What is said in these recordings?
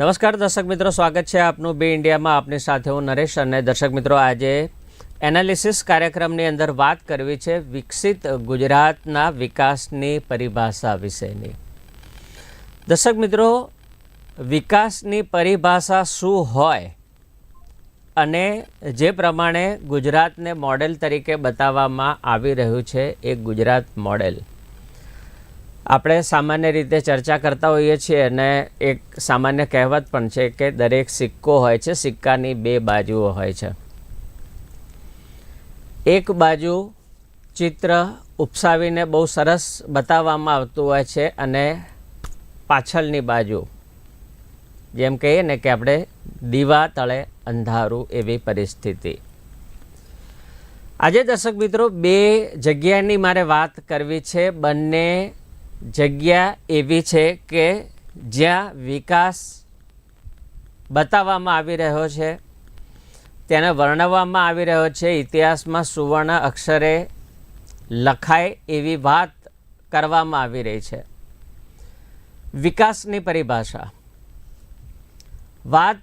નમસ્કાર, દર્શક મિત્રો, સ્વાગત છે આપનું બી ઇન્ડિયામાં. આપની સાથે હું નરેશ અને દર્શક મિત્રો, આજે એનાલિસિસ કાર્યક્રમની અંદર વાત કરવી છે વિકસિત ગુજરાતના વિકાસની પરિભાષા વિશેની. દર્શક મિત્રો, વિકાસની પરિભાષા શું હોય અને જે પ્રમાણે ગુજરાતને મોડેલ તરીકે બતાવવામાં આવી રહ્યું છે એ ગુજરાત મોડેલ. આપણે સામાન્ય રીતે ચર્ચા કરતા હોઈએ છીએ અને એક સામાન્ય કહેવત પણ છે કે દરેક સિક્કો હોય છે, સિક્કાની બે બાજુઓ હોય છે. એક બાજુ ચિત્ર ઉપસાવીને બહુ સરસ બતાવવામાં આવતું હોય છે અને પાછળની બાજુ જેમ કહીએ ને કે આપણે દીવા તળે અંધારું એવી પરિસ્થિતિ. આજે દર્શક મિત્રો બે જગ્યાની મારે વાત કરવી છે. બંને જગ્યા એવી છે કે જ્યાં વિકાસ બતાવવામાં આવી રહ્યો છે, તેને વર્ણવવામાં આવી રહ્યો છે. ઇતિહાસમાં સુવર્ણ અક્ષરે લખાય એવી વાત કરવામાં આવી રહી છે. વિકાસની પરિભાષા. વાત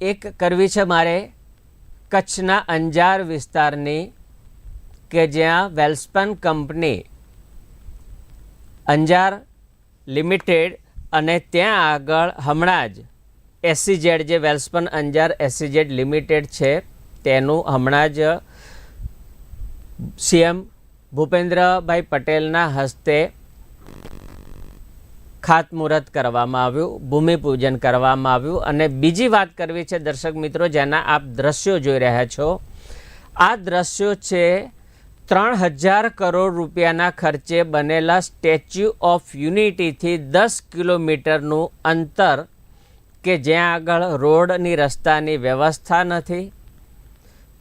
એક કરવી છે મારે, કચ્છના અંજાર વિસ્તારની કે જ્યાં વેલ્સપન કંપની અંજાર લિમિટેડ અને ત્યાં આગળ હમણાં જ એસસીઝેડ જે વેલ્સપન અંજાર એસસીઝેડ લિમિટેડ છે, તેનું હમણાં જ સીએમ ભૂપેન્દ્રભાઈ પટેલના હસ્તે ખાતમુહૂર્ત કરવામાં આવ્યું, ભૂમિપૂજન કરવામાં આવ્યું. અને બીજી વાત કરવી છે દર્શક મિત્રો, જેના આપ દ્રશ્યો જોઈ રહ્યા છો. આ દ્રશ્યો છે ત્રણ હજાર કરોડ રૂપિયાના ખર્ચે બનેલા સ્ટેચ્યુ ઓફ યુનિટીથી દસ કિલોમીટરનું અંતર કે જ્યાં આગળ રોડની રસ્તાની વ્યવસ્થા નથી?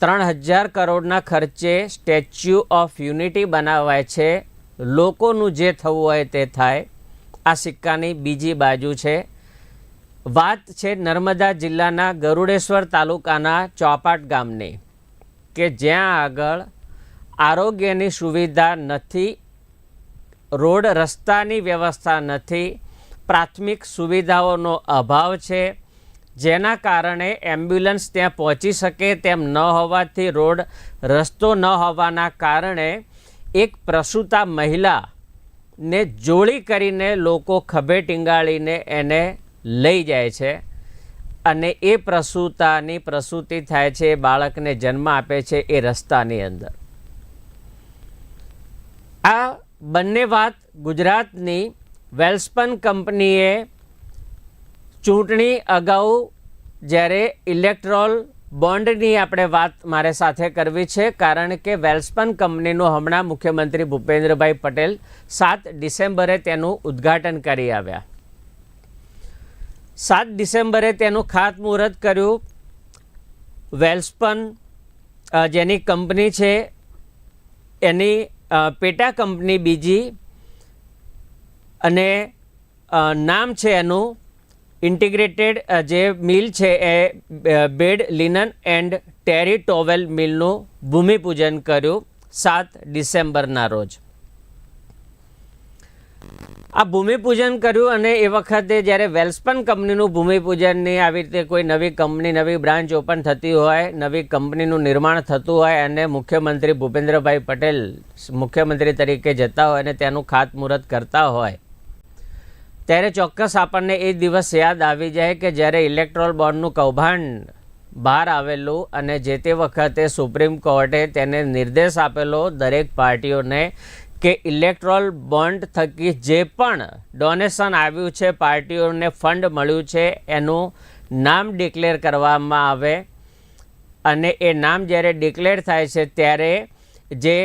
ત્રણ હજાર કરોડના ખર્ચે સ્ટેચ્યુ ઓફ યુનિટી બનાવાય છે. લોકોનું જે થવું હોય તે થાય. આ સિક્કાની બીજી બાજુ છે. વાત છે નર્મદા જિલ્લાના ગરુડેશ્વર તાલુકાના ચોપાટ ગામની, કે જ્યાં આગળ આરોગ્યની સુવિધા નથી, રોડ રસ્તાની વ્યવસ્થા નથી, પ્રાથમિક સુવિધાઓનો અભાવ છે, જેના કારણે એમ્બ્યુલન્સ ત્યાં પહોંચી શકે તેમ ન હોવાથી રોડ રસ્તો ન હોવાના કારણે એક પ્રસૂતા મહિલા ને જોડી કરીને લોકો ખભે ટીંગાળીને એને લઈ જાય છે અને એ પ્રસૂતાની પ્રસૂતિ થાય છે બાળકને જન્મ આપે છે એ રસ્તાની અંદર. આ બંને વાત ગુજરાતની વેલ્સપન કંપનીએ ચૂંટણી અગાઉ જ્યારે ઇલેક્ટ્રોલ બોન્ડની આપણે વાત મારે સાથે કરવી છે, કારણ કે વેલ્સપન કંપનીનું હમણાં મુખ્યમંત્રી ભૂપેન્દ્રભાઈ પટેલ સાત ડિસેમ્બરે તેનું ઉદ્ઘાટન કરી આવ્યા. સાત ડિસેમ્બરે તેનું ખાતમુહૂર્ત કર્યું. વેલ્સપન જેની કંપની છે, એની પેટા કંપની બીજી અને નામ છે એનું ઇન્ટિગ્રેટેડ જે મિલ છે એ bed, linen and terry towel મિલનું ભૂમિપૂજન કર્યું સાત ડિસેમ્બરના રોજ. આ ભૂમિપૂજન કર્યું અને એ વખતે જ્યારે વેલ્સપન કંપનીનું ભૂમિપૂજનની આવી રીતે કોઈ નવી કંપની, નવી બ્રાન્ચ ઓપન થતી હોય, નવી કંપનીનું નિર્માણ થતું હોય અને મુખ્યમંત્રી ભૂપેન્દ્રભાઈ પટેલ મુખ્યમંત્રી તરીકે જતા હોય અને તેનું ખાતમુહૂર્ત કરતા હોય, ત્યારે ચોક્કસ આપણને એ દિવસ યાદ આવી જાય કે જ્યારે ઇલેક્ટ્રોલ બોન્ડનું કૌભાંડ બહાર આવેલું અને જે તે વખતે સુપ્રીમ કોર્ટે તેને નિર્દેશ આપેલો દરેક પાર્ટીઓને કે ઇલેક્ટ્રોલ બોન્ડ થકી જે પણ ડોનેશન આવ્યું છે, પાર્ટીઓને ફંડ મળ્યું છે, એનું નામ ડિક્લેર કરવામાં આવે અને એ નામ જ્યારે ડિક્લેર થાય છે, ત્યારે જે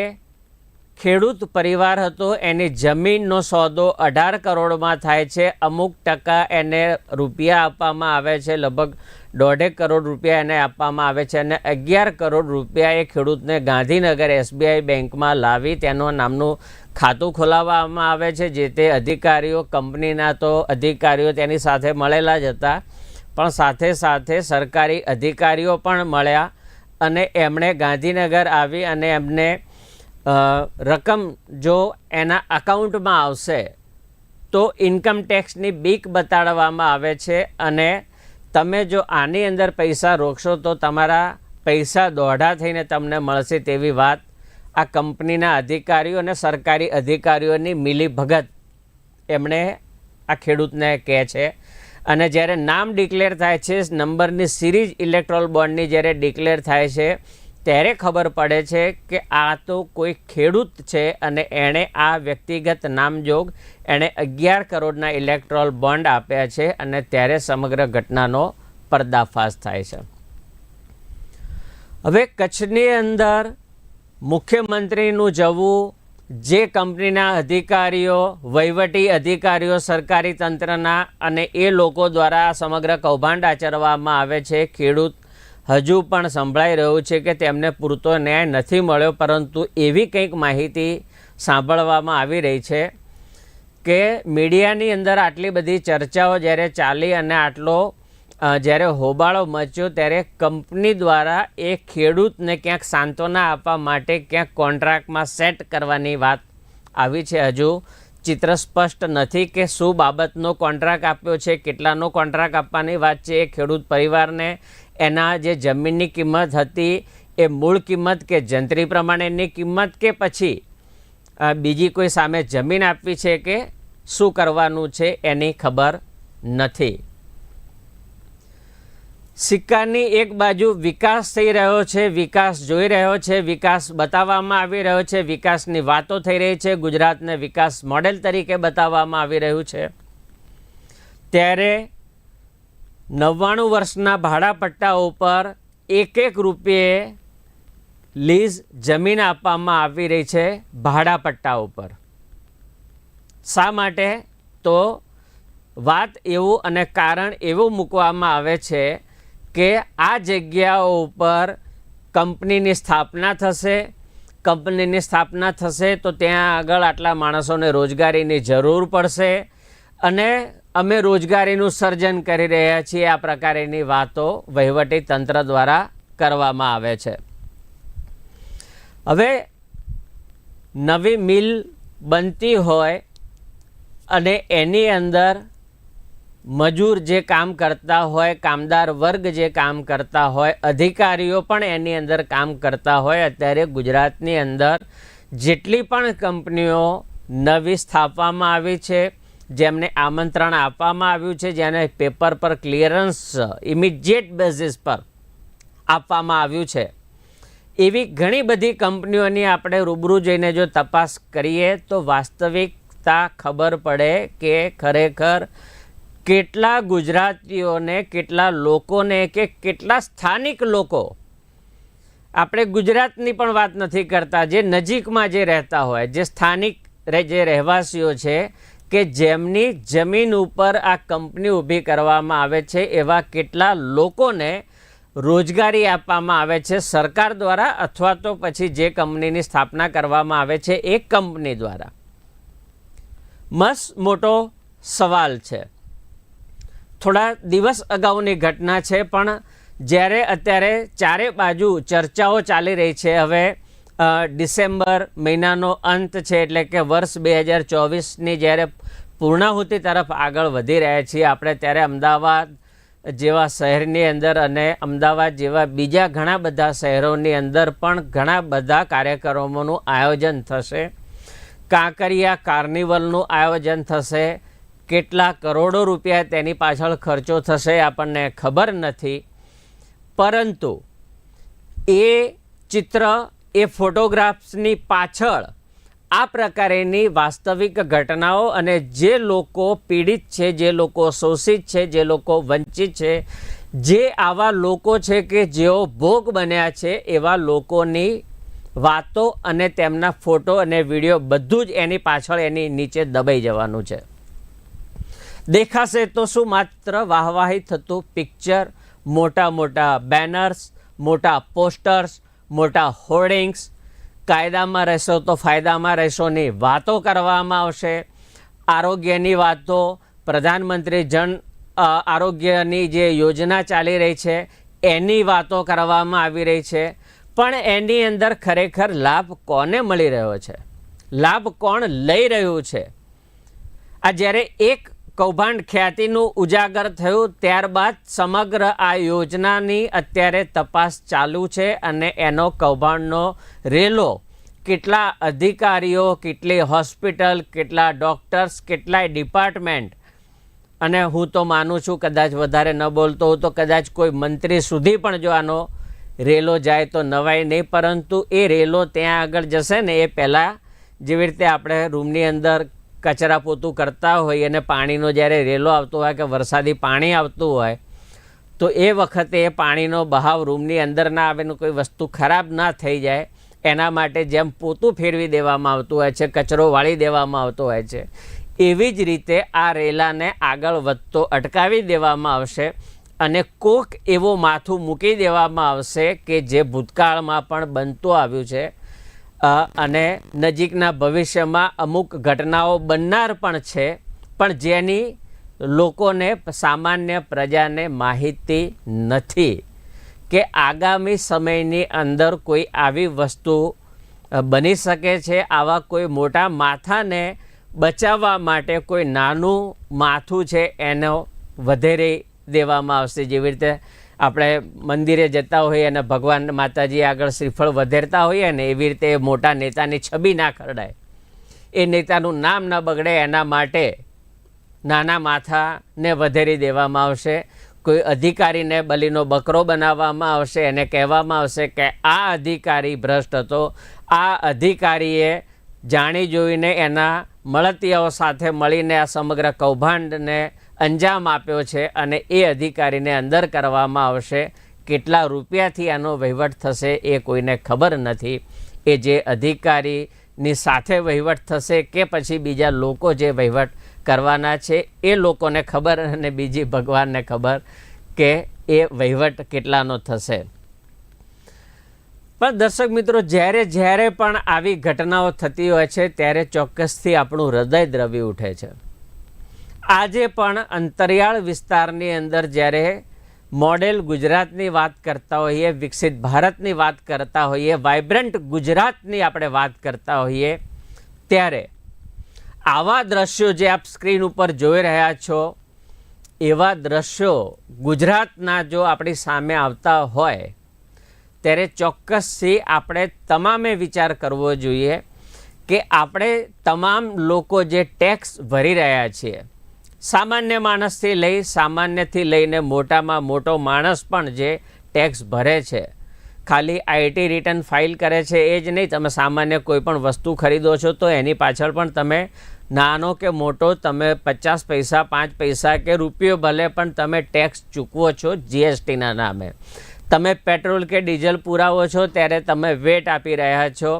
ખેડૂત પરિવાર હતો, એની જમીનનો સોદો અઢાર કરોડમાં થાય છે, અમુક ટકા એને રૂપિયા આપવામાં આવે છે, લગભગ દોઢેક કરોડ રૂપિયા એને આપવામાં આવે છે અને અગિયાર કરોડ રૂપિયા એ ખેડૂતને ગાંધીનગર એસબીઆઈ બેંકમાં લાવી તેનું નામનું ખાતું ખોલાવવામાં આવે છે, જે તે અધિકારીઓ, કંપનીના તો અધિકારીઓ તેની સાથે મળેલા જ હતા. પણ સાથે સાથે સરકારી અધિકારીઓ પણ મળ્યા અને એમણે ગાંધીનગર આવી અને એમને રકમ જો એના અકાઉન્ટમાં આવશે, તો ઇન્કમ ટેક્સની બીક બતાડવામાં આવે છે અને તમે જો આની અંદર પૈસા રોકશો તો તમારા પૈસા દોઢા થઈને તમને મળશે તેવી વાત આ કંપનીના અધિકારીઓ અને સરકારી અધિકારીઓની મિલીભગત એમણે આ ખેડૂતને કહે છે. અને જ્યારે નામ ડિક્લેર થાય છે, નંબરની સિરીઝ ઇલેક્ટ્રોલ બોન્ડની જ્યારે ડિક્લેર થાય છે ત્યારે ખબર પડે છે કે આ તો કોઈ ખેડૂત છે અને એણે આ વ્યક્તિગત નામજોગ એણે અગિયાર કરોડના ઇલેક્ટ્રોલ બોન્ડ આપ્યા છે અને ત્યારે સમગ્ર ઘટનાનો પર્દાફાશ થાય છે. હવે કચ્છની અંદર મુખ્યમંત્રીનું જવું, જે કંપનીના અધિકારીઓ, વહીવટી અધિકારીઓ, સરકારી તંત્રના અને એ લોકો દ્વારા સમગ્ર કૌભાંડ આચરવામાં આવે છે, ખેડૂત હજુ પણ સંભળાઈ રહ્યું છે કે તેમને પૂરતો ન્યાય નથી મળ્યો, પરંતુ એવી કંઈક માહિતી સાંભળવામાં આવી રહી છે કે મીડિયાની અંદર આટલી બધી ચર્ચાઓ જ્યારે ચાલી અને આટલો જ્યારે હોબાળો મચ્યો ત્યારે કંપની દ્વારા એ ખેડૂતને ક્યાંક સાંત્વના આપવા માટે ક્યાંક કોન્ટ્રાક્ટમાં સેટ કરવાની વાત આવી છે. હજુ ચિત્ર સ્પષ્ટ નથી કે શું બાબતનો કોન્ટ્રાક્ટ આપ્યો છે, કેટલાનો કોન્ટ્રાક્ટ આપવાની વાત છે. એ ખેડૂત પરિવારને એના જે જમીનની કિંમત હતી એ મૂળ કિંમત કે જંત્રી પ્રમાણેની કિંમત કે પછી બીજી કોઈ સામે જમીન આપવી છે કે શું કરવાનું છે એની ખબર નથી. સિક્કાની એક બાજુ વિકાસ થઈ રહ્યો છે, વિકાસ જોઈ રહ્યો છે, વિકાસ બતાવવામાં આવી રહ્યો છે, વિકાસની વાતો થઈ રહી છે, ગુજરાતને વિકાસ મોડેલ તરીકે બતાવવામાં આવી રહ્યું છે. ત્યારે નવ્વાણું વર્ષના ભાડાપટ્ટા ઉપર એક એક રૂપિયે લીઝ જમીન આપવામાં આવી રહી છે ભાડાપટ્ટા ઉપર શા માટે? તો વાત એવું અને કારણ એવું મૂકવામાં આવે છે કે આ જગ્યાઓ ઉપર કંપનીની સ્થાપના થશે. કંપનીની સ્થાપના થશે તો ત્યાં આગળ આટલા માણસોને રોજગારીની જરૂર પડશે અને અમે રોજગારીનું સર્જન કરી રહ્યા છીએ. આ પ્રકારેની વાતો વહીવટી તંત્ર દ્વારા કરવામાં આવે છે. હવે નવી મિલ બનતી હોય અને એની અંદર મજૂર જે કામ કરતા હોય, કામદાર વર્ગ જે કામ કરતા હોય, અધિકારીઓ પણ એની અંદર કામ કરતા હોય, અત્યારે ગુજરાતની અંદર જેટલી પણ કંપનીઓ નવી સ્થાપવામાં આવી છે જેમને આમંત્રણ આપવામાં આવ્યું છે, જેને પેપર પર ક્લિયરન્સ ઇમિડિયેટ બેઝિસ પર આપવામાં આવ્યું છે. એવી ઘણી બધી કંપનીઓની આપણે રૂબરૂ જઈને જો તપાસ કરીએ, તો વાસ્તવિકતા ખબર પડે કે ખરેખર કેટલા ગુજરાતીઓને, કેટલા લોકોને કે કેટલા સ્થાનિક લોકો આપણે ગુજરાતની પણ વાત નથી કરતા, જે નજીકમાં જે રહેતા હોય, જે સ્થાનિક જે રહેવાસીઓ છે કે જેમની જમીન ઉપર આ કંપની ઊભી કરવામાં આવે છે, એવા કેટલા લોકોને રોજગારી આપવામાં આવે છે સરકાર દ્વારા અથવા તો પછી જે કંપનીની સ્થાપના કરવામાં આવે છે એ કંપની દ્વારા? મસ્ત મોટો સવાલ છે. થોડા દિવસ અગાઉની ઘટના છે, પણ જ્યારે અત્યારે ચારે બાજુ ચર્ચાઓ ચાલી રહી છે, હવે ડિસેમ્બર મહિનાનો અંત છે એટલે કે વર્ષ બે હજાર ચોવીસની જ્યારે પૂર્ણાહુતિ તરફ આગળ વધી રહ્યા છીએ. આપણે ત્યારે અમદાવાદ જેવા શહેરની અંદર અને અમદાવાદ જેવા બીજા ઘણા બધા શહેરોની અંદર પણ ઘણા બધા કાર્યક્રમોનું આયોજન થશે. કાંકરિયા કાર્નિવલનું આયોજન થશે. કેટલા કરોડો રૂપિયા તેની પાછળ ખર્ચો થશે આપણને ખબર નથી. પરંતુ એ ચિત્ર એ ફોટોગ્રાફ્સની પાછળ આ પ્રકારેની વાસ્તવિક ઘટનાઓ અને જે લોકો પીડિત છે, જે લોકો શોષિત છે, જે લોકો વંચિત છે, જે આવા લોકો છે કે જેઓ ભોગ બન્યા છે, એવા લોકોની વાતો અને તેમના ફોટો અને વીડિયો બધું જ એની પાછળ એની નીચે દબાઈ જવાનું છે. દેખાશે તો શું માત્ર વાહવાહી થતું પિક્ચર, મોટા મોટા બેનર્સ, મોટા પોસ્ટર્સ મોટા હોર્ડિંગ્સ, કાયદામાં રહેશો તો ફાયદામાં રહેશોની વાતો કરવામાં આવશે. આરોગ્યની વાતો, પ્રધાનમંત્રી જન આરોગ્યની જે યોજના ચાલી રહી છે, એની વાતો કરવામાં આવી રહી છે. પણ એની અંદર ખરેખર લાભ કોને મળી રહ્યો છે? લાભ કોણ લઈ રહ્યું છે? આ જ્યારે એક કૌભાંડ ખ્યાતિનું ઉજાગર થયું ત્યારબાદ સમગ્ર આ યોજનાની અત્યારે તપાસ ચાલુ છે અને એનો કૌભાંડનો રેલો કેટલા અધિકારીઓ, કેટલી હોસ્પિટલ, કેટલા ડૉક્ટર્સ, કેટલાય ડિપાર્ટમેન્ટ અને હું તો માનું છું કદાચ વધારે ન બોલતો હું તો કદાચ કોઈ મંત્રી સુધી પણ જો આનો રેલો જાય તો નવાય નહીં, પરંતુ એ રેલો ત્યાં આગળ જશે ને એ પહેલાં જેવી રીતે આપણે રૂમની અંદર કચરા પોતું કરતા હોઈએ અને પાણીનો જ્યારે રેલો આવતો હોય કે વરસાદી પાણી આવતું હોય, તો એ વખતે એ પાણીનો બહાવ રૂમની અંદર ના આવે કોઈ વસ્તુ ખરાબ ના થઈ જાય. એના માટે જેમ પોતું ફેરવી દેવામાં આવતું હોય છે, કચરો વાળી દેવામાં આવતો હોય છે, એવી જ રીતે આ રેલાને આગળ વધતો અટકાવી દેવામાં આવશે અને કોક એવો માથું મૂકી દેવામાં આવશે કે જે ભૂતકાળમાં પણ બનતું આવ્યું છે. અને નજીકના ભવિષ્યમાં અમુક ઘટનાઓ બનનાર પણ છે. પણ જેની લોકોને સામાન્ય પ્રજાને માહિતી નથી કે આગામી સમયની અંદર કોઈ આવી વસ્તુ બની શકે છે આવા કોઈ મોટા માથાને બચાવવા માટે કોઈ નાનું માથું છે એનો વધેરે દેવામાં આવશે. જેવી રીતે આપણે મંદિરે જતા હોઈએ અને ભગવાન માતાજી આગળ શ્રીફળ વધેરતા હોઈએ ને એવી રીતે મોટા નેતાની છબી ના ખરડાય. એ નેતાનું નામ ન બગડે એના માટે નાના માથાને વધેરી દેવામાં આવશે. કોઈ અધિકારીને બલીનો બકરો બનાવવામાં આવશે. એને કહેવામાં આવશે કે આ અધિકારી ભ્રષ્ટ હતો. આ અધિકારીએ જાણી જોઈને એના મળતિયાઓ સાથે મળીને આ સમગ્ર કૌભાંડને અંજામ આપ્યો છે અને એ અધિકારીને અંદર કરવામાં આવશે. કેટલા રૂપિયાથી આનો વહીવટ થશે એ કોઈને ખબર નથી. એ જે અધિકારીની સાથે વહીવટ થશે કે પછી બીજા લોકો જે વહીવટ કરવાના છે, એ લોકોને ખબર અને બીજી ભગવાનને ખબર કે એ વહીવટ કેટલાનો થશે. પણ દર્શક મિત્રો, જ્યારે જ્યારે પણ આવી ઘટનાઓ થતી હોય છે, ત્યારે ચોક્કસથી આપણું હૃદય દ્રવી ઉઠે છે. આજે પણ અંતરિયાળ વિસ્તારની અંદર જ્યારે મોડેલ ગુજરાતની વાત કરતા હોઈએ, વિકસિત ભારતની વાત કરતા હોઈએ, વાઇબ્રન્ટ ગુજરાતની આપણે વાત કરતા હોઈએ, ત્યારે આવા દ્રશ્યો જે આપ સ્ક્રીન ઉપર જોઈ રહ્યા છો, એવા દ્રશ્યો ગુજરાતના જો આપણી સામે આવતા હોય, ત્યારે ચોક્કસથી આપણે તમામે વિચાર કરવો જોઈએ કે આપણે તમામ લોકો જે ટેક્સ ભરી રહ્યા છીએ સામાન્ય માણસથી લઈ, સામાન્યથી લઈને મોટામાં મોટો માણસ પણ જે ટેક્સ ભરે છે. ખાલી આઈટી રિટર્ન ફાઇલ કરે છે એ જ નહીં, તમે સામાન્ય કોઈ પણ વસ્તુ ખરીદો છો તો એની પાછળ પણ તમે નાનો કે મોટો તમે પચાસ પૈસા, પાંચ પૈસા કે રૂપિયો ભલે પણ તમે ટેક્સ ચૂકવો છો જીએસટીના નામે. તમે પેટ્રોલ કે ડીઝલ પુરાવો છો ત્યારે તમે વેટ આપી રહ્યા છો,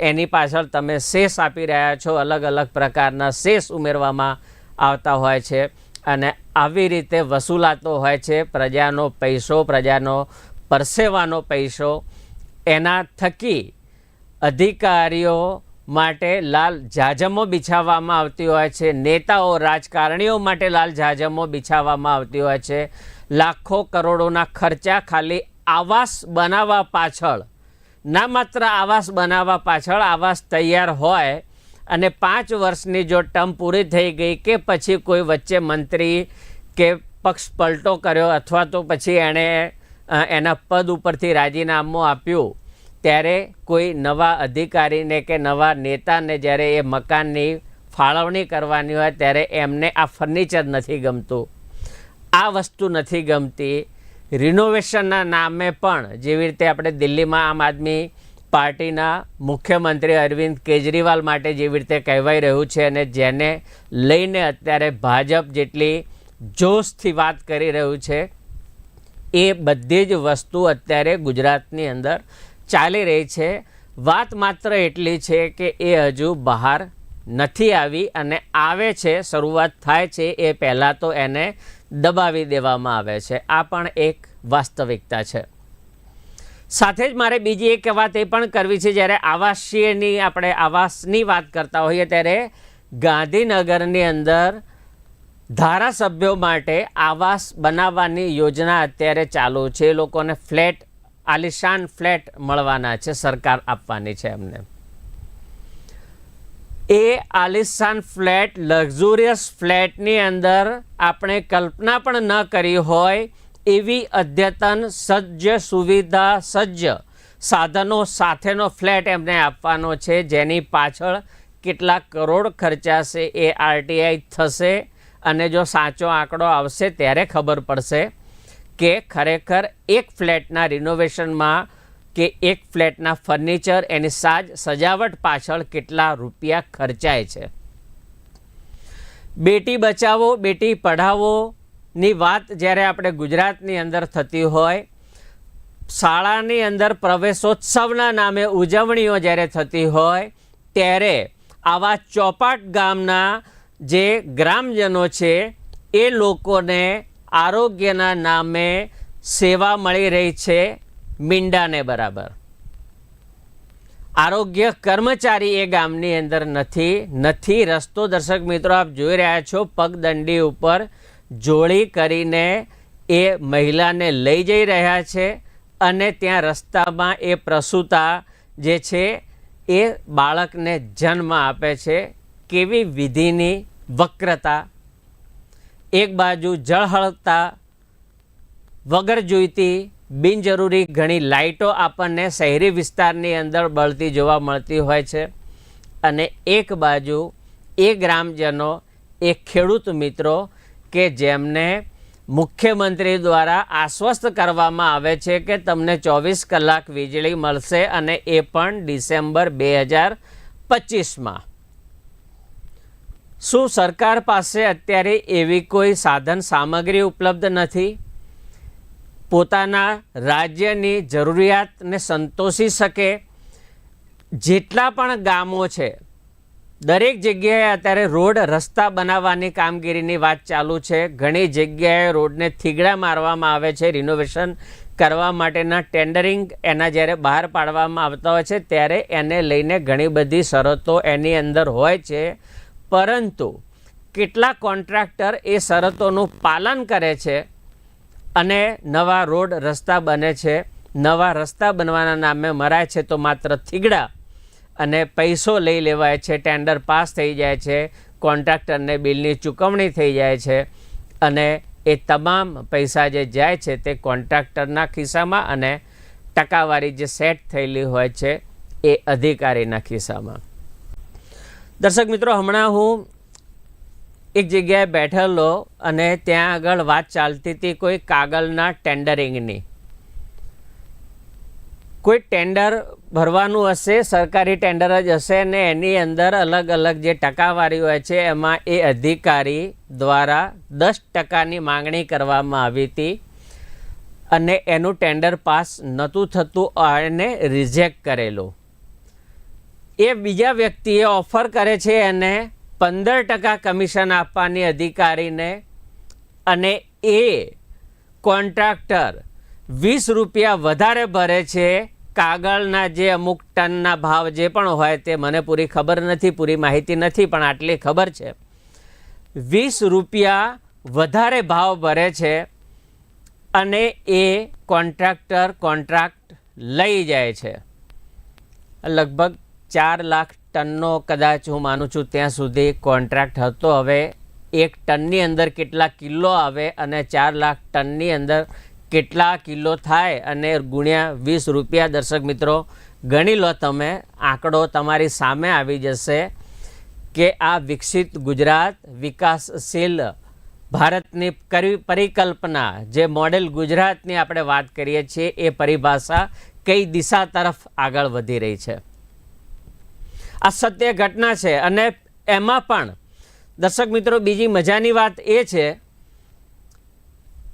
એની પાછળ તમે શેષ આપી રહ્યા છો અલગ અલગ પ્રકારના શેષ ઉમેરવામાં આવતા હોય છે અને આવી રીતે વસૂલાતો હોય છે પ્રજાનો પૈસો, પ્રજાનો પરસેવાનો પૈસો. એના થકી અધિકારીઓ માટે લાલ જાજમો બિછાવવામાં આવતી હોય છે, નેતાઓ, રાજકારણીઓ માટે લાલ જાજમો બિછાવવામાં આવતી હોય છે. લાખો કરોડોના ખર્ચા ખાલી આવાસ બનાવવા પાછળ, ના માત્ર આવાસ બનાવવા પાછળ, આવાસ તૈયાર હોય અને પાંચ વર્ષની જો ટર્મ પૂરી થઈ ગઈ કે પછી કોઈ વચ્ચે મંત્રી કે પક્ષ પલટો કર્યો અથવા તો પછી એણે એના પદ ઉપરથી રાજીનામું આપ્યું, ત્યારે કોઈ નવા અધિકારીને કે નવા નેતાને જ્યારે એ મકાનની ફાળવણી કરવાની હોય ત્યારે એમને આ ફર્નિચર નથી ગમતું. આ વસ્તુ નથી ગમતી. રિનોવેશનના નામે પણ જેવી રીતે આપણે દિલ્હીમાં આમ આદમી પાર્ટીના મુખ્યમંત્રી અરવિંદ કેજરીવાલ માટે જેવી રીતે કહેવાઈ રહ્યું છે અને જેને લઈને અત્યારે ભાજપ જેટલી જોશથી વાત કરી રહ્યું છે, એ બધી જ વસ્તુ અત્યારે ગુજરાતની અંદર ચાલી રહી છે. વાત માત્ર એટલી છે કે એ હજુ બહાર નથી આવી અને આવે છે, શરૂઆત થાય છે, એ પહેલાં તો એને દબાવી દેવામાં આવે છે. આ પણ એક વાસ્તવિકતા છે. સાથે જ મારે બીજી એક વાત એ પણ કરવી છે, જ્યારે આવાસીયની આપણે આવાસની વાત કરતા હોઈએ ત્યારે ગાંધીનગરની અંદર ધારાસભ્યો માટે આવાસ બનાવવાની યોજના અત્યારે ચાલુ છે. એ લોકોને ફ્લેટ, આલિશાન ફ્લેટ મળવાના છે, સરકાર આપવાની છે એમને. એ આલિશાન ફ્લેટ, લક્ઝુરિયસ ફ્લેટની અંદર આપણે કલ્પના પણ ન કરી હોય એવી અદ્યતન સજ્જ સુવિધા સજ્જ સાધનો સાથેનો ફ્લેટ એમને આપવાનો છે, જેની પાછળ કેટલા કરોડ ખર્ચાશે એ આરટીઆઈ થશે અને જો સાચો આંકડો આવશે ત્યારે ખબર પડશે કે ખરેખર એક ફ્લેટના રિનોવેશનમાં કે એક ફ્લેટના ફર્નિચર એની સાજ સજાવટ પાછળ કેટલા રૂપિયા ખર્ચાય છે. બેટી બચાવો, બેટી પઢાવોની વાત જ્યારે આપણે ગુજરાતની અંદર થતી હોય, શાળાની અંદર પ્રવેશોત્સવના નામે ઉજવણીઓ જ્યારે થતી હોય, ત્યારે આવા ચોપાટ ગામના જે ગ્રામજનો છે, એ લોકોને આરોગ્યના નામે સેવા મળી રહી છે મીંડાને બરાબર. આરોગ્ય કર્મચારી એ ગામની અંદર નથી નથી. રસ્તો દર્શક મિત્રો, આપ જોઈ રહ્યા છો પગદંડી ઉપર જોડી કરીને એ મહિલાને લઈ જઈ રહ્યા છે અને ત્યાં રસ્તામાં એ પ્રસૂતા જે છે એ બાળકને જન્મ આપે છે કેવી વિધિની વક્રતા? એક બાજુ જળહળતા વગર જોઈતી બિનજરૂરી ઘણી લાઇટો આપણને શહેરી વિસ્તારની અંદર બળતી જોવા મળતી હોય છે અને એક બાજુ એ ગ્રામજનો, એ ખેડૂત મિત્રો કે જેમને મુખ્યમંત્રી દ્વારા આશ્વસ્ત કરવામાં આવે છે કે તમને ચોવીસ કલાક વીજળી મળશે અને એ પણ ડિસેમ્બર બે હજાર પચીસમાં. શું સરકાર પાસે અત્યારે એવી કોઈ સાધન સામગ્રી ઉપલબ્ધ નથી? પોતાના રાજ્યની જરૂરિયાતને સંતોષી શકે? જેટલા પણ ગામો છે દરેક જગ્યાએ અત્યારે રોડ રસ્તા બનાવવાની કામગીરીની વાત ચાલુ છે. ઘણી જગ્યાએ રોડને થીગડા મારવામાં આવે છે. રિનોવેશન કરવા માટેના ટેન્ડરિંગ એના જ્યારે બહાર પાડવામાં આવતા હોય છે, ત્યારે એને લઈને ઘણી બધી શરતો એની અંદર હોય છે. પરંતુ કેટલા કોન્ટ્રાક્ટર એ શરતોનું પાલન કરે છે અને નવા રોડ રસ્તા બને છે. નવા રસ્તા બનવાના નામે મરાય છે તો માત્ર થીગડા અને પૈસો લઈ લેવાય છે ટેન્ડર પાસ થઈ જાય છે કોન્ટ્રાક્ટરને બિલની ચૂકવણી થઈ જાય છે અને એ તમામ પૈસા જે જાય છે તે કોન્ટ્રાક્ટરના ખિસ્સામાં અને ટકાવારી જે સેટ થયેલી હોય છે એ અધિકારીના ખિસ્સામાં. દર્શક મિત્રો, હમણાં હું એક જગ્યાએ બેઠેલો અને ત્યાં આગળ વાત ચાલતી હતી કોઈ કાગળના ટેન્ડરિંગની કોઈ ટેન્ડર ભરવાનું હશે, સરકારી ટેન્ડર જ હશે ને એની અંદર અલગ અલગ જે ટકાવારી હોય છે, એમાં એ અધિકારી દ્વારા દસ ટકાની માંગણી કરવામાં આવી હતી અને એનું ટેન્ડર પાસ નહોતું થતું એને રિજેક્ટ કરેલું. એ બીજા વ્યક્તિએ ઓફર કરે છે એને પંદર ટકા કમિશન આપવાની અધિકારીને અને એ કોન્ટ્રાક્ટર વીસ રૂપિયા વધારે ભરે છે કાગળના જે અમુક ટનના ભાવ જે પણ હોય તે મને પૂરી ખબર નથી, પૂરી માહિતી નથી, પણ આટલી ખબર છે. વીસ રૂપિયા વધારે ભાવ ભરે છે અને એ કોન્ટ્રાક્ટર કોન્ટ્રાક્ટ લઈ જાય છે. લગભગ ચાર લાખ ટનનો કદાચ હું માનું છું ત્યાં સુધી કોન્ટ્રાક્ટ હતો. હવે એક ટનની અંદર કેટલા કિલો આવે અને ચાર લાખ ટનની અંદર કેટલા કિલો થાય અને ગુણ્યા વીસ રૂપિયા? દર્શક મિત્રો, ગણી લો તમે. આંકડો તમારી સામે આવી જશે કે આ વિકસિત ગુજરાત વિકાસશીલ ભારતની કરી, પરિકલ્પના, જે મોડેલ ગુજરાતની આપણે વાત કરીએ છીએ, એ પરિભાષા કઈ દિશા તરફ આગળ વધી રહી છે? આ સત્ય ઘટના છે અને એમાં પણ, દર્શક મિત્રો, બીજી મજાની વાત એ છે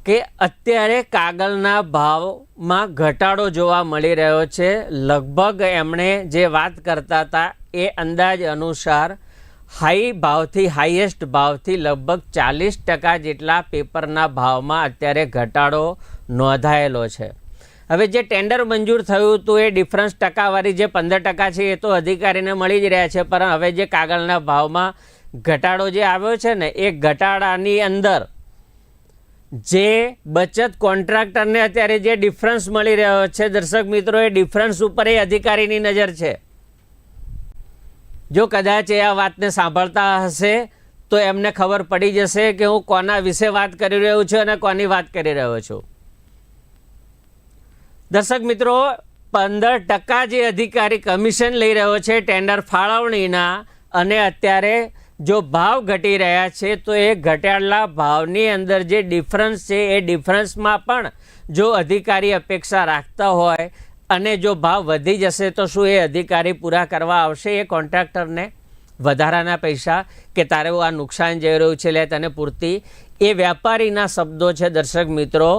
કે અત્યારે કાગળના ભાવમાં ઘટાડો જોવા મળી રહ્યો છે. લગભગ એમણે જે વાત કરતા હતા એ અંદાજ અનુસાર હાઈ ભાવથી હાઈએસ્ટ ભાવથી લગભગ ચાલીસ ટકા જેટલા પેપરના ભાવમાં અત્યારે ઘટાડો નોંધાયેલો છે. હવે જે ટેન્ડર મંજૂર થયું હતું એ ડિફરન્સ ટકાવારી જે પંદર ટકા છે એ તો અધિકારીને મળી જ રહ્યા છે, પણ હવે જે કાગળના ભાવમાં ઘટાડો જે આવ્યો છે ને એ ઘટાડાની અંદર જે બચત કોન્ટ્રાક્ટરને અત્યારે જે ડિફરન્સ મળી રહ્યો છે, દર્શક મિત્રો, એ ડિફરન્સ ઉપર એ અધિકારીની નજર છે. જો કદાચ એ આ વાતને સાંભળતા હશે, તો એમને ખબર પડી જશે કે હું કોના વિશે વાત કરી રહ્યો છું અને કોની વાત કરી રહ્યો છું. દર્શક મિત્રો, પંદર ટકા જે અધિકારી કમિશન લઈ રહ્યો છે ટેન્ડર ફાળવણીના અને અત્યારે જો ભાવ ઘટી રહ્યા છે, તો એ ઘટાડેલા ભાવની અંદર જે ડિફરન્સ છે, એ ડિફરન્સમાં પણ જો અધિકારી અપેક્ષા રાખતા હોય અને જો ભાવ વધી જશે, તો શું એ અધિકારી પૂરા કરવા આવશે? એ કોન્ટ્રાક્ટરને વધારાના પૈસા કે તારે આ નુકસાન જઈ રહ્યું છે, લે તને પૂરતી? એ વેપારીના શબ્દો છે, દર્શક મિત્રો,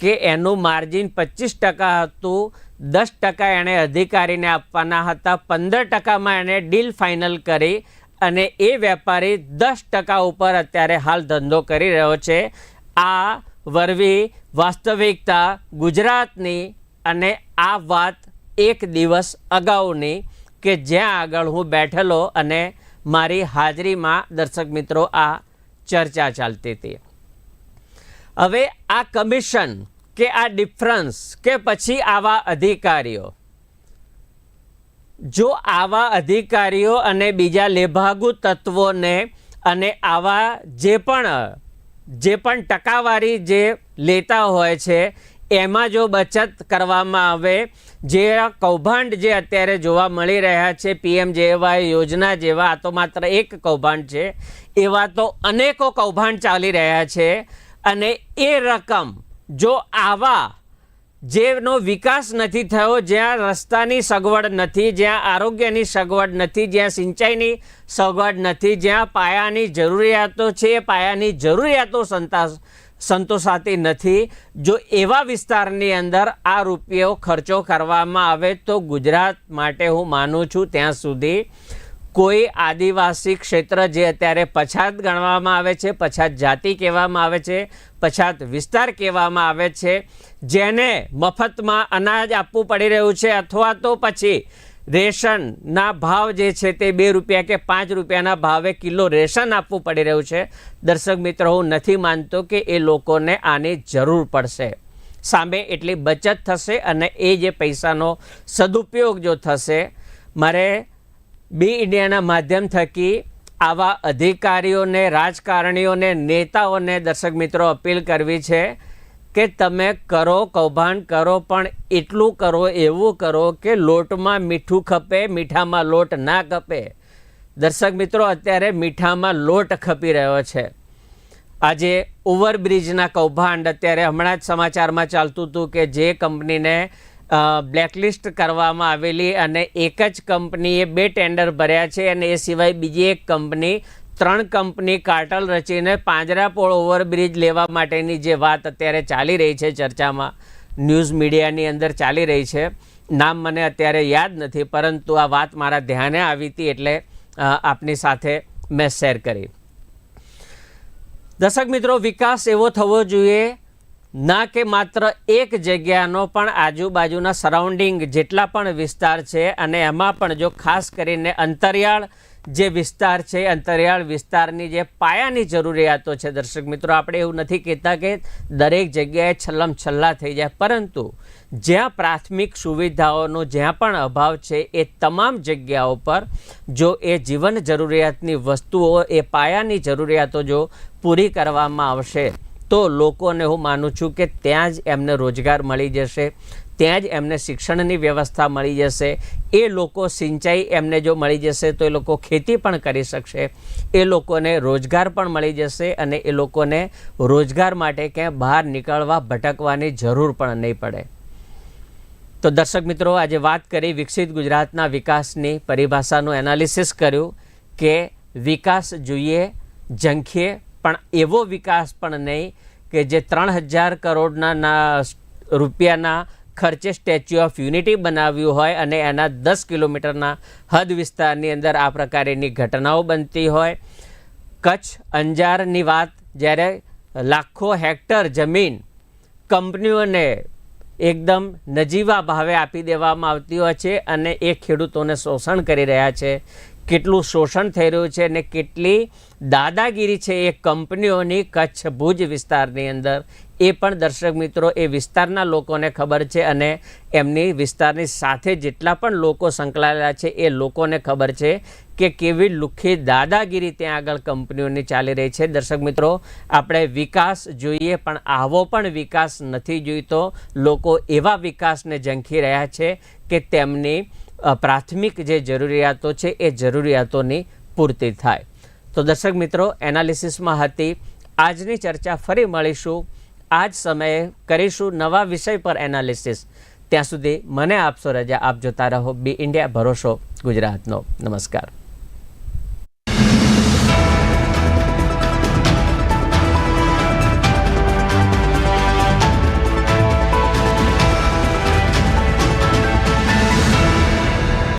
કે એનું માર્જિન પચીસ ટકા હતું, દસ ટકા એણે અધિકારીને આપવાના હતા, પંદર ટકામાં એણે ડીલ ફાઇનલ કરી અને એ વેપારી દસ ટકા ઉપર અત્યારે હાલ ધંધો કરી રહ્યો છે. આ વરવી વાસ્તવિકતા ગુજરાતની અને આ વાત એક દિવસ અગાઉની કે જ્યાં આગળ હું બેઠેલો અને મારી હાજરીમાં દર્શક મિત્રો આ ચર્ચા ચાલતી હતી. હવે આ કમિશન કે આ ડિફરન્સ કે પછી આવા અધિકારીઓ જો આવા અધિકારીઓ અને બીજા લેભાગુ તત્વોને અને આવા જે પણ જે પણ ટકાવારી જે લેતા હોય છે, એમાં જો બચત કરવામાં આવે, જે કૌભાંડ જે અત્યારે જોવા મળી રહ્યા છે, પીએમ જેવાય, યોજના જેવા, આ તો માત્ર એક કૌભાંડ છે, એવા તો અનેકો કૌભાંડ ચાલી રહ્યા છે, અને એ રકમ જો આવા જેનો વિકાસ નથી થયો, જ્યાં રસ્તાની સગવડ નથી, જ્યાં આરોગ્યની સગવડ નથી, જ્યાં સિંચાઈની સગવડ નથી, જ્યાં પાયાની જરૂરિયાતો છે, પાયાની જરૂરિયાતો સંતાસ સંતોષાતી નથી. જો એવા વિસ્તારની અંદર આ રૂપિયો ખર્ચો કરવામાં આવે તો ગુજરાત માટે હું માનું છું ત્યાં સુધી કોઈ આદિવાસી ક્ષેત્ર જે અત્યારે પછાત ગણવામાં આવે છે, પછાત જાતિ કહેવામાં આવે છે, પછાત વિસ્તાર કહેવામાં આવે છે, જેને મફતમાં અનાજ આપવું પડી રહ્યું છે, અથવા તો પછી રેશનના ભાવ જે છે તે બે રૂપિયા કે પાંચ રૂપિયાના ભાવે કિલો રેશન આપવું પડી રહ્યું છે. દર્શક મિત્રો, હું નથી માનતો કે એ લોકોને આની જરૂર પડશે. સામે એટલી બચત થશે અને એ જે પૈસાનો સદુપયોગ જો થશે, મારે બી ઇન્ડિયાના માધ્યમ થકી આવા અધિકારીઓને, રાજકારણીઓને, નેતાઓને દર્શક મિત્રો અપીલ કરવી છે કે તમે કરો કૌભાંડ, કરો પણ એટલું કરો, એવું કરો કે લોટમાં મીઠું ખપે, મીઠામાં લોટ ના ખપે. દર્શક મિત્રો, અત્યારે મીઠામાં લોટ ખપી રહ્યો છે. આજે ઓવરબ્રિજના કૌભાંડ અત્યારે હમણાં જ સમાચારમાં ચાલતું હતું કે જે કંપનીને બ્લેકલિસ્ટ કરવામાં આવેલી અને એક જ કંપનીએ બે ટેન્ડર ભર્યા છે અને એ સિવાય બીજી એક કંપની ત્રણ કંપની કાર્ટલ રચીને પાંજરાપોળ ઓવરબ્રિજ લેવા માટેની જે વાત અત્યારે ચાલી રહી છે ચર્ચામાં, ન્યૂઝ મીડિયાની અંદર ચાલી રહી છે. નામ મને અત્યારે યાદ નથી, પરંતુ આ વાત મારા ધ્યાને આવી હતી એટલે આપની સાથે મેં શેર કરી. દર્શક મિત્રો, વિકાસ એવો થવો જોઈએ ના કે માત્ર એક જગ્યાનો પણ આજુબાજુના સરાઉન્ડિંગ જેટલા પણ વિસ્તાર છે અને એમાં પણ જો ખાસ કરીને અંતરિયાળ જે વિસ્તાર છે, અંતરિયાળ વિસ્તારની જે પાયાની જરૂરિયાતો છે દર્શક મિત્રો, આપણે એવું નથી કહેતા કે દરેક જગ્યાએ છલ્લમ છલ્લા થઈ જાય. પરંતુ જ્યાં પ્રાથમિક સુવિધાઓનો જ્યાં પણ અભાવ છે, એ તમામ જગ્યાઓ પર જો એ જીવન જરૂરિયાતની વસ્તુઓ, એ પાયાની જરૂરિયાતો જો પૂરી કરવામાં આવશે તો લોકોને હું માનું છું કે ત્યાં જ એમને રોજગાર મળી જશે, ત્યાં જ એમને શિક્ષણની વ્યવસ્થા મળી જશે. એ લોકો સિંચાઈ એમને જો મળી જશે તો એ લોકો ખેતી પણ કરી શકશે. એ લોકોને રોજગાર પણ મળી જશે અને એ લોકોને રોજગાર માટે ક્યાંય બહાર નીકળવા ભટકવાની જરૂર પણ નહીં પડે. તો દર્શક મિત્રો, આજે વાત કરી વિકસિત ગુજરાતના વિકાસની પરિભાષાનું એનાલિસિસ કર્યું કે વિકાસ જોઈએ, ઝંખીએ પણ એવો વિકાસ પણ નહીં કે જે ત્રણ હજાર કરોડના રૂપિયાના ખર્ચે સ્ટેચ્યુ ઓફ યુનિટી બનાવ્યું હોય અને એના દસ કિલોમીટરના હદ વિસ્તારની અંદર આ પ્રકારની ઘટનાઓ બનતી હોય. કચ્છ અંજારની વાત, જ્યારે લાખો હેક્ટર જમીન કંપનીઓને એકદમ નજીવા ભાવે આપી દેવામાં આવતી હોય છે અને એ ખેડૂતોને શોષણ કરી રહ્યા છે. કેટલું શોષણ થઈ રહ્યું છે અને કેટલી દાદાગીરી છે એ કંપનીઓની કચ્છ ભુજ વિસ્તારની અંદર. એ પણ દર્શક મિત્રો, એ વિસ્તારના લોકોને ખબર છે અને એમની વિસ્તારની સાથે જેટલા પણ લોકો સંકળાયેલા છે એ લોકોને ખબર છે કે કેવી લુખ્ખી દાદાગીરી ત્યાં આગળ કંપનીઓની ચાલી રહી છે. દર્શક મિત્રો, આપણે વિકાસ જોઈએ પણ આવો પણ વિકાસ નથી જોઈતો. લોકો એવા વિકાસને ઝંખી રહ્યા છે કે તેમની પ્રાથમિક જે જરૂરિયાતો છે એ જરૂરિયાતોની પૂર્તિ થાય. તો દર્શક મિત્રો, એનાલિસિસમાં હતી. આજની ચર્ચા ફરી મળીશું. આ જ સમયે કરીશું નવા વિષય પર એનાલિસિસ. ત્યાં સુધી મને આપશો રજા. આપ જોતા રહો. બી ઇન્ડિયા ભરોસો ગુજરાતનો. નમસ્કાર.